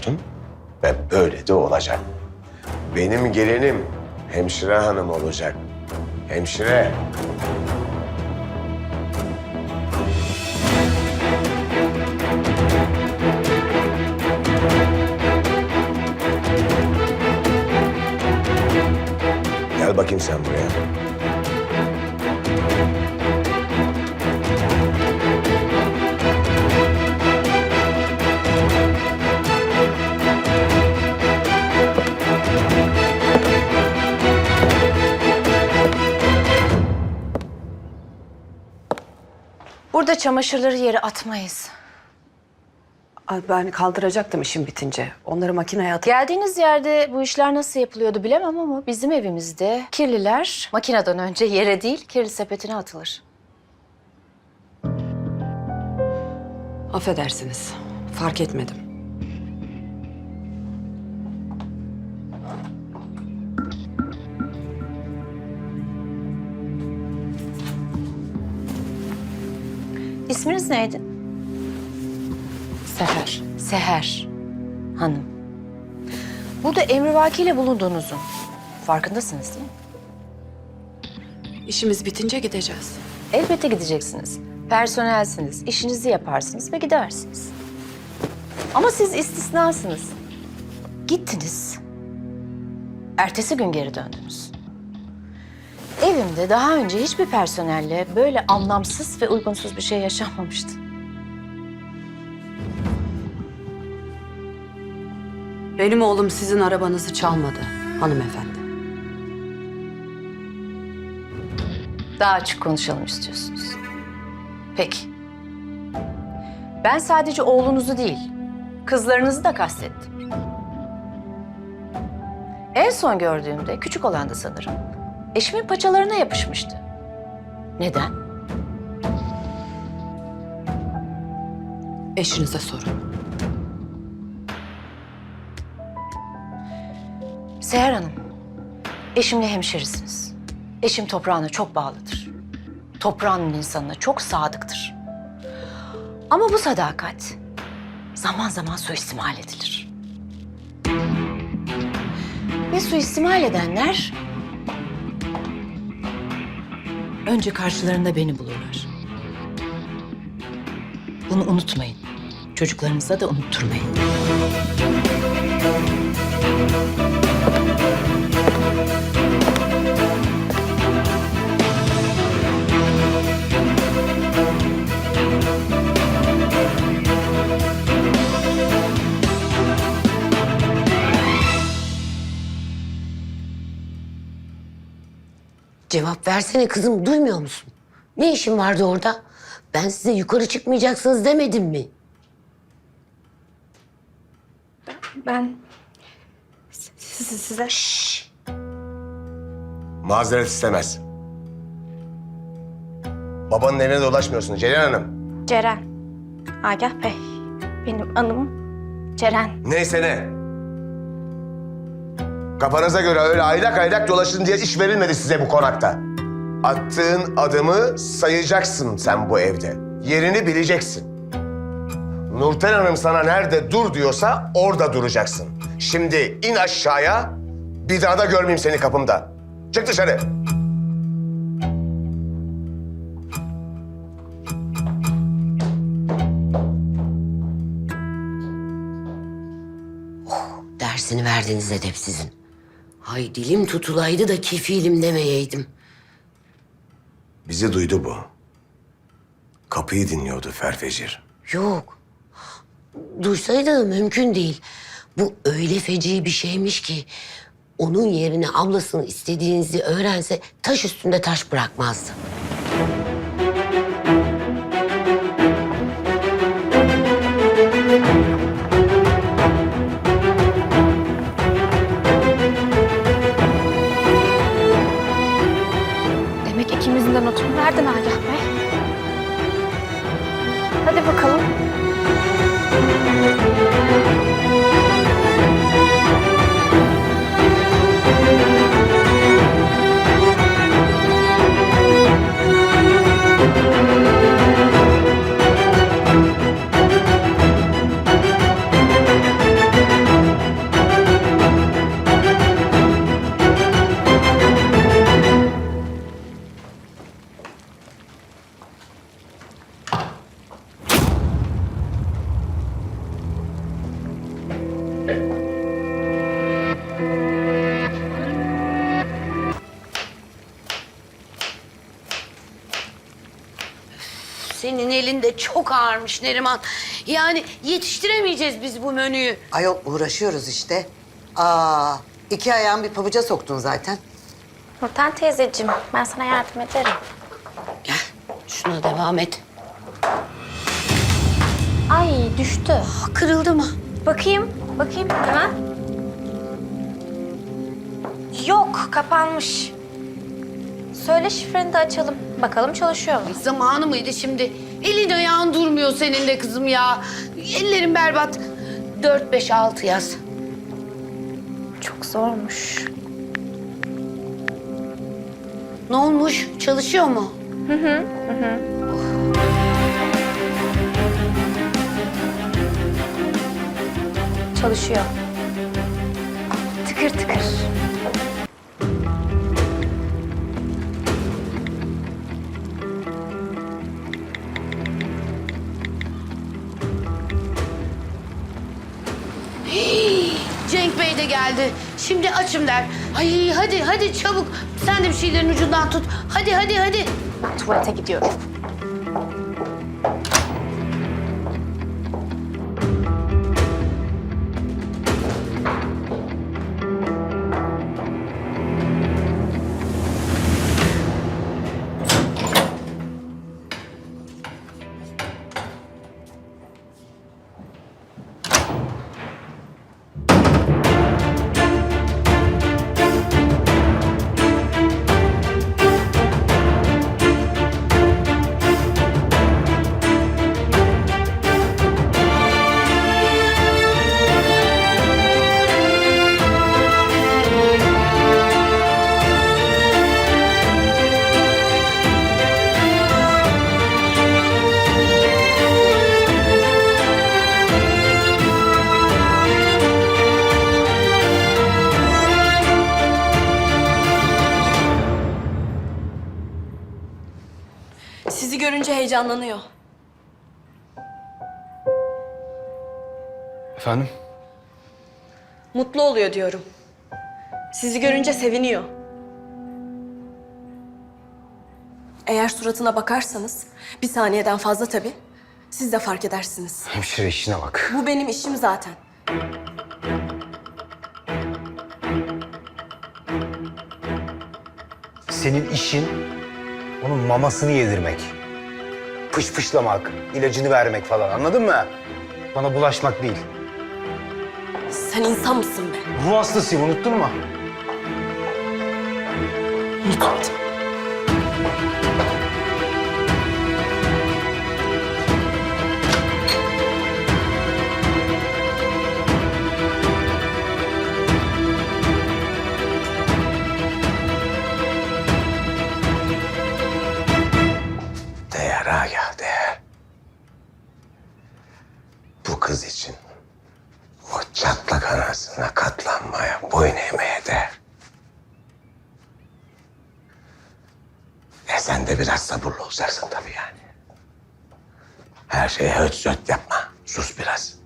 gördüm ve böyle de olacak. Benim gelinim hemşire hanım olacak. Hemşire. Gel bakayım sen buraya. Burada çamaşırları yere atmayız. Ay, Ben kaldıracaktım işim bitince. Onları makineye atıp... Geldiğiniz yerde bu işler nasıl yapılıyordu bilemem ama bizim evimizde kirliler makineden önce yere değil kirli sepetine atılır. Affedersiniz. Fark etmedim. İsminiz neydi? Seher. Seher Hanım. Burada emrivakiyle bulunduğunuzun farkındasınız değil mi? İşimiz bitince gideceğiz. Elbette gideceksiniz. Personelsiniz, işinizi yaparsınız ve gidersiniz. Ama siz istisnasınız. Gittiniz. Ertesi gün geri döndünüz. Evimde daha önce hiçbir personelle böyle anlamsız ve uygunsuz bir şey yaşanmamıştı. Benim oğlum sizin arabanızı çalmadı hanımefendi. Daha açık konuşalım istiyorsunuz. Peki. Ben sadece oğlunuzu değil, kızlarınızı da kastettim. En son gördüğümde küçük olandı sanırım. Eşimin paçalarına yapışmıştı. Neden? Eşinize sorun. Seher Hanım, eşimle hemşerisiniz. Eşim toprağına çok bağlıdır. Toprağının insanına çok sadıktır. Ama bu sadakat zaman zaman suistimal edilir. Ve suistimal edenler önce karşılarında beni bulurlar. Bunu unutmayın. Çocuklarınıza da unutturmayın. Cevap versene kızım duymuyor musun? Ne işin vardı orada? Ben size yukarı çıkmayacaksınız demedim mi? Ben size, size Mazeret istemez. Babanın evine dolaşmıyorsun Ceylan Hanım. Ceren. Agah Bey. Benim anım Ceren. Neyse ne. Kafanıza göre öyle aylak aylak dolaşın diye iş verilmedi size bu konakta. Attığın adımı sayacaksın sen bu evde. Yerini bileceksin. Nurten Hanım sana nerede dur diyorsa orada duracaksın. Şimdi in aşağıya, bir daha da görmeyeyim seni kapımda. Çık dışarı. Dersini verdiniz edepsizin. Hay dilim tutulaydı da kefilim demeyeydim. Bizi duydu bu. Kapıyı dinliyordu Ferfecir. Yok. Duysaydı mümkün değil. Bu öyle feci bir şeymiş ki... ...onun yerine ablasının istediğinizi öğrense taş üstünde taş bırakmazdı. De çok ağırmış Neriman. Yani yetiştiremeyeceğiz biz bu menüyü. Ayol uğraşıyoruz işte. Aa, iki ayağın bir pabuca soktun zaten. Nurten teyzeciğim ben sana yardım ederim. Gel şuna devam et. Ay düştü. Aa, Kırıldı mı? Bakayım, bakayım hemen. Yok, kapanmış. Söyle şifreni de açalım. Bakalım çalışıyor mu? Zamanı mıydı şimdi? Elin ayağın durmuyor senin de kızım ya. Ellerin berbat. Dört, beş, altı yaz. Çok zormuş. Ne olmuş? Çalışıyor mu? Çalışıyor. Tıkır tıkır. Geldi. Şimdi açım der. Ay hadi hadi çabuk. Sen de bir şeylerin ucundan tut. Hadi hadi hadi. Tuvalete gidiyorum. Heyecanlanıyor. Efendim? Mutlu oluyor diyorum. Sizi görünce seviniyor. Eğer suratına bakarsanız, bir saniyeden fazla tabii, siz de fark edersiniz. Hemşire işine bak. Bu benim işim zaten. Senin işin onun mamasını yedirmek. Fışfışlamak, ilacını vermek falan anladın mı? Bana bulaşmak değil. Sen insan mısın be? Ruh hastasıyım unuttun mu? Unutmadım. E sen de biraz sabırlı olacaksın tabii yani. Her şeye höt söt yapma. Sus biraz.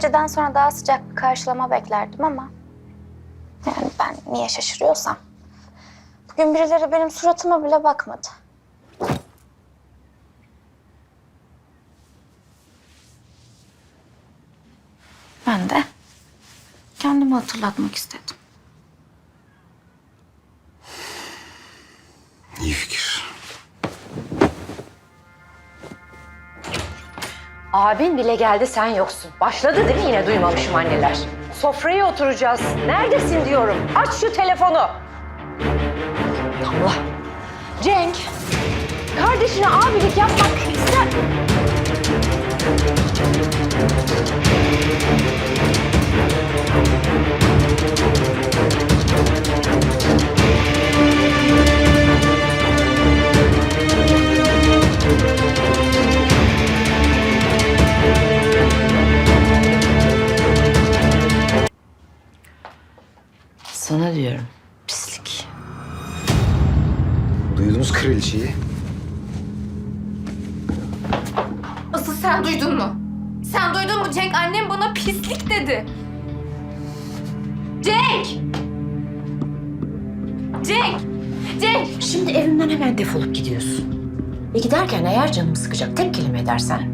Geceden sonra daha sıcak bir karşılama beklerdim ama... Yani ben niye şaşırıyorsam. Bugün birileri benim suratıma bile bakmadı. Ben de kendimi hatırlatmak istedim. Abin bile geldi sen yoksun. Başladı değil mi yine duymamışım anneler. Sofraya oturacağız. Neredesin diyorum. Aç şu telefonu. Allah. Cenk. Kardeşine abilik yapmak ister. Sana diyorum. Pislik. Duydunuz kraliçeyi. Asıl sen duydun mu? Sen duydun mu Cenk? Annem bana pislik dedi. Cenk! Cenk! Cenk! Şimdi evimden hemen defolup gidiyorsun. Ve giderken eğer canımı sıkacak tek kelime edersen...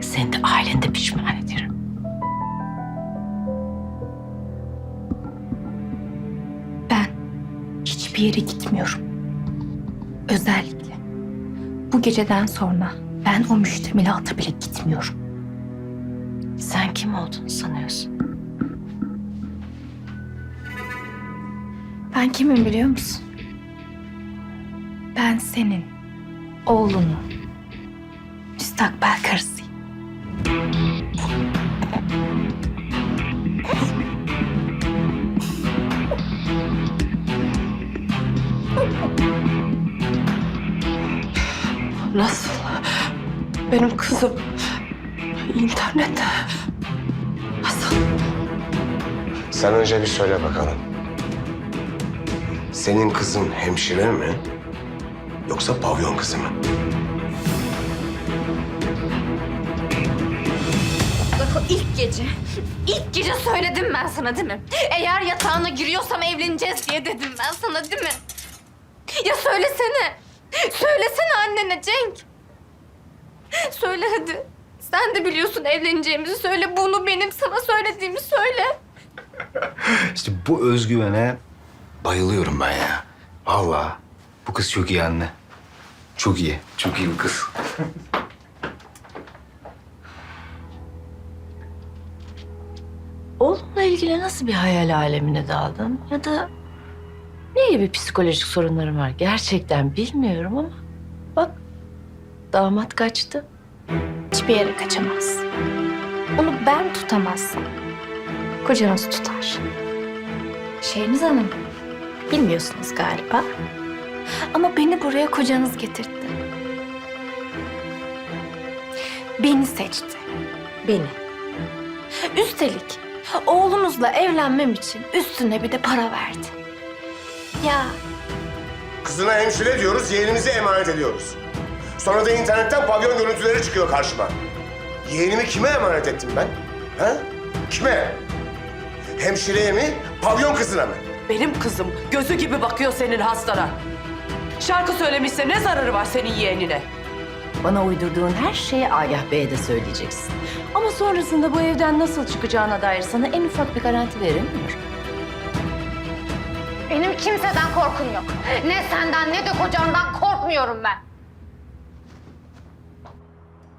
...seni de ailende pişman ederim. Hiçbir yere gitmiyorum. Özellikle bu geceden sonra ben o müştemilata bile gitmiyorum. Sen kim olduğunu sanıyorsun? Ben kimim biliyor musun? Ben senin oğlunun müstakbel karısıyım. Nasıl? Benim kızım internette. Nasıl? Sen önce bir söyle bakalım. Senin kızın hemşire mi? Yoksa pavyon kızı mı? Bak o ilk gece, ilk gece söyledim ben sana değil mi? Eğer yatağına giriyorsam evleneceğiz diye dedim ben sana değil mi? Ya söylesene. Söylesene annene Cenk. Söyle hadi. Sen de biliyorsun evleneceğimizi söyle. Bunu benim sana söylediğimi söyle. İşte bu özgüvene bayılıyorum ben ya. Vallahi bu kız çok iyi anne. Çok iyi. Çok iyi bir kız. Oğlumla ilgili nasıl bir hayal alemine daldın? Ya da ne gibi psikolojik sorunlarım var? Gerçekten bilmiyorum ama bak damat kaçtı. Hiçbir yere kaçamaz. Onu ben tutamazsam kocanız tutar. Şehriz Hanım, bilmiyorsunuz galiba. Ama beni buraya kocanız getirdi. Beni seçti. Beni. Üstelik oğlunuzla evlenmem için üstüne bir de para verdi. Ya Kızına hemşire diyoruz, yeğenimizi emanet ediyoruz. Sonra da internetten pavyon görüntüleri çıkıyor karşıma. Yeğenimi kime emanet ettim ben? Ha? Kime? Hemşireye mi, pavyon kızına mı? Benim kızım gözü gibi bakıyor senin hastana. Şarkı söylemişse ne zararı var senin yeğenine? Bana uydurduğun her şeyi Agah Bey'e de söyleyeceksin. Ama sonrasında bu evden nasıl çıkacağına dair sana en ufak bir garanti veremiyorum. Benim kimseden korkum yok. Ne senden ne de kocandan korkmuyorum ben.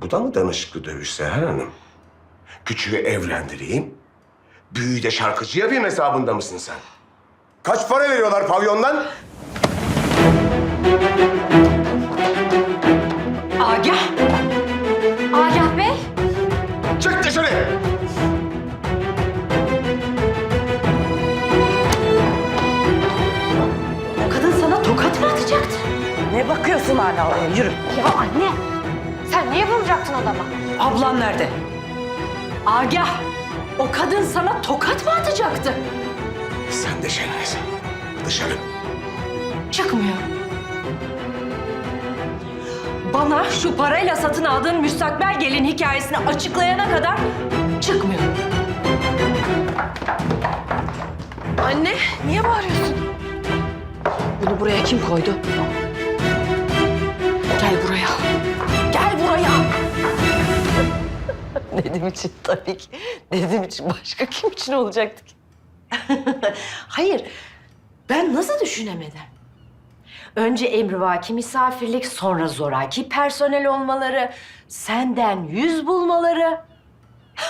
Bu da mı danışıklı dövüş Seher Hanım? Küçüğü evlendireyim, büyüğü de şarkıcı yapayım hesabında mısın sen? Kaç para veriyorlar pavyondan? Agah! Agah Bakıyorsun hala oraya? Yürü. Ya anne, sen niye vuracaktın adama? Ablan nerede? Agah! O kadın sana tokat mı atacaktı? Sen de Şeniz. Dışarı. Çıkmıyor. Bana şu parayla satın aldığın müstakbel gelin hikayesini açıklayana kadar çıkmıyor. Anne, niye bağırıyorsun? Bunu buraya kim koydu? Gel buraya. Gel buraya. Dedim için tabii ki. Dedim için başka kim için olacaktı ki? Hayır. Ben nasıl düşünemedim? Önce emrivaki misafirlik, sonra zoraki personel olmaları, senden yüz bulmaları.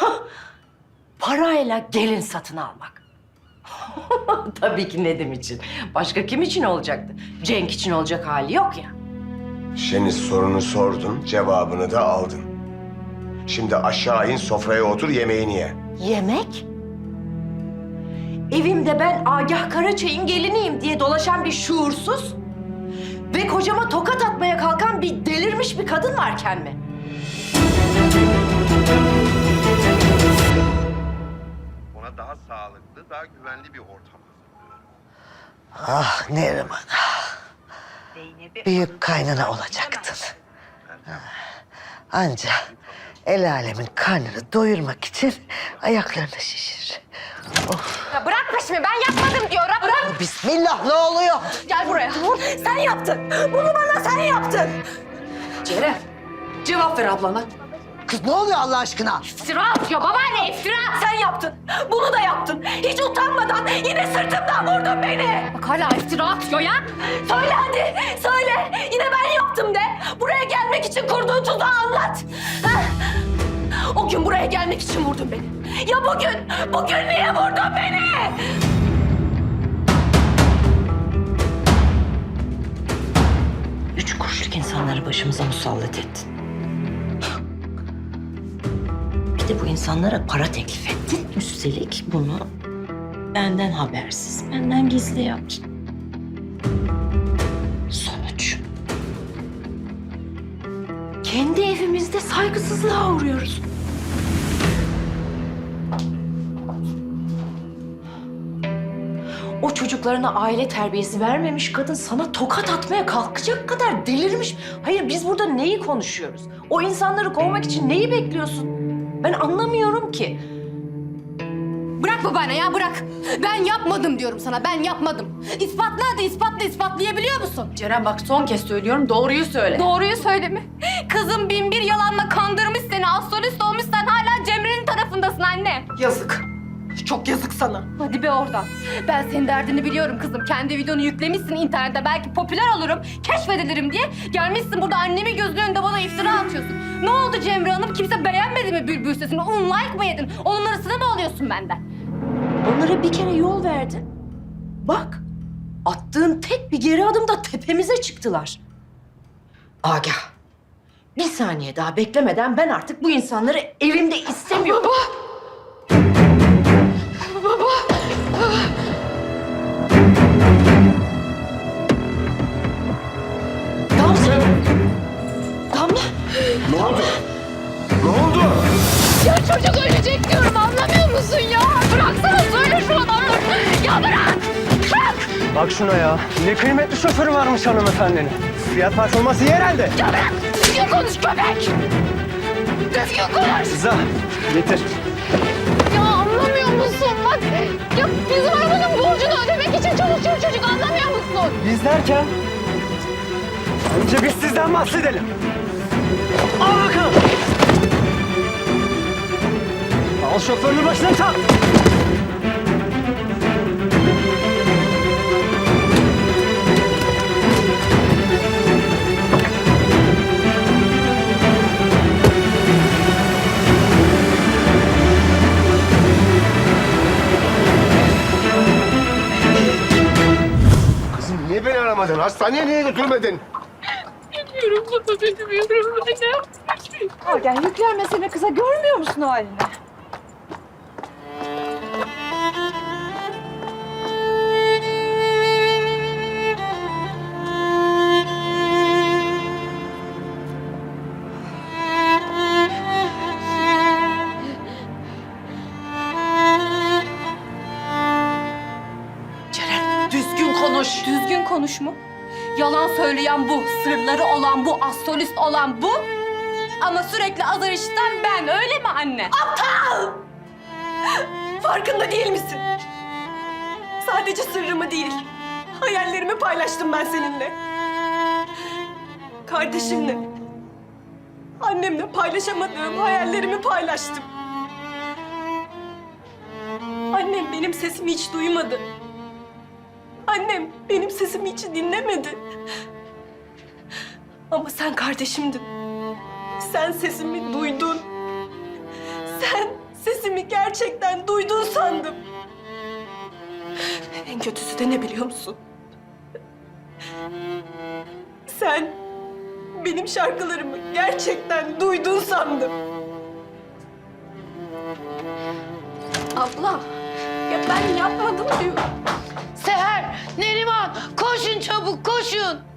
Parayla gelin satın almak. Tabii ki Nedim için. Başka kim için olacaktı? Cenk için olacak hali yok ya. Şeniz sorunu sordun, cevabını da aldın. Şimdi aşağı in, sofraya otur, yemeğini ye. Yemek? Evimde ben Agah Karaçay'ın geliniyim diye dolaşan bir şuursuz ve kocama tokat atmaya kalkan bir delirmiş bir kadın varken mi? ona daha sağlıklı, daha güvenli bir ortam hazırlıyorum. Ah Neriman. Büyük kaynana olacaktın. Anca el alemin karnını doyurmak için ayaklarını şişir. Ya bırak peşimi ben yapmadım diyorum. Bırak. Bismillah ne oluyor? Gel buraya. Sen yaptın. Bunu bana sen yaptın. Ceren, cevap ver ablana. Kız ne oluyor Allah aşkına? İftira atıyor babaanne iftira. Sen yaptın. Bunu da yaptın. Hiç utanmadan yine sırtımdan vurdun beni. Bak hala iftira atıyor ya. Söyle hadi. Söyle. Yine ben yaptım de. Buraya gelmek için kurduğun tuzağı anlat. Ha? O gün buraya gelmek için vurdun beni. Ya bugün? Bugün niye vurdun beni? Üç kuruşluk insanları başımıza musallat ettin. De bu insanlara para teklif ettin. Üstelik bunu benden habersiz, benden gizli yaptın. Sonuç. Kendi evimizde saygısızlığa uğruyoruz. O çocuklarına aile terbiyesi vermemiş kadın sana tokat atmaya kalkacak kadar delirmiş. Hayır biz burada neyi konuşuyoruz? O insanları kovmak için neyi bekliyorsun? Ben anlamıyorum ki. Bırak babaanne ya bırak. Ben yapmadım diyorum sana ben yapmadım. İspatla hadi ispatla ispatlayabiliyor musun? Ceren bak son kez söylüyorum doğruyu söyle. Doğruyu söyle mi? Kızım bin bir yalanla kandırmış seni. Astrolist olmuş sen hala Cemre'nin tarafındasın anne. Yazık. Çok yazık sana. Hadi be oradan. Ben senin derdini biliyorum kızım. Kendi videonu yüklemişsin internete. Belki popüler olurum, keşfedilirim diye. Gelmişsin burada annemi gözünün önünde bana iftira atıyorsun. Ne oldu Cemre Hanım? Kimse beğenmedi mi bülbül sesini? Un like mı yedin? Onun arasına mı alıyorsun benden? Onlara bir kere yol verdin. Bak attığın tek bir geri adımda tepemize çıktılar. Agah. Bir saniye daha beklemeden ben artık bu insanları evimde istemiyorum. Damla. Damla. Ne oldu? Ne oldu? Ya çocuk ölecek diyorum anlamıyor musun ya? Bıraksana söyle şu adamı. Ya bırak! Bırak! Bak şuna ya. Ne kıymetli şoförü varmış hanımefendinin. Fiyat performansı iyi herhalde. Ya bırak! Düzgün konuş köpek! Düzgün konuş! Rıza getir. Ya bizim arabanın borcunu ödemek için çalışıyor çocuk anlamıyor musun? Biz derken... Önce biz sizden bahsedelim. Al bakalım. Al şoförünü başına çal. Niye aramadın? Hastaneye niye götürmedin? Agah yüklenmesene kıza görmüyor musun halini? Konuş mu? Yalan söyleyen bu, sırları olan bu, astrolist olan bu. Ama sürekli azar işiten ben, öyle mi anne? Farkında değil misin? Sadece sırrımı değil, hayallerimi paylaştım ben seninle. Kardeşimle, annemle paylaşamadığım hayallerimi paylaştım. Annem benim sesimi hiç duymadı. Annem benim sesimi hiç dinlemedi. Ama sen kardeşimdin. Sen sesimi duydun. Sen sesimi gerçekten duydun sandım. En kötüsü de ne biliyor musun? Sen benim şarkılarımı gerçekten duydun sandım. Abla, ya ben yapmadım diyorum. Seher, Neriman koşun çabuk koşun.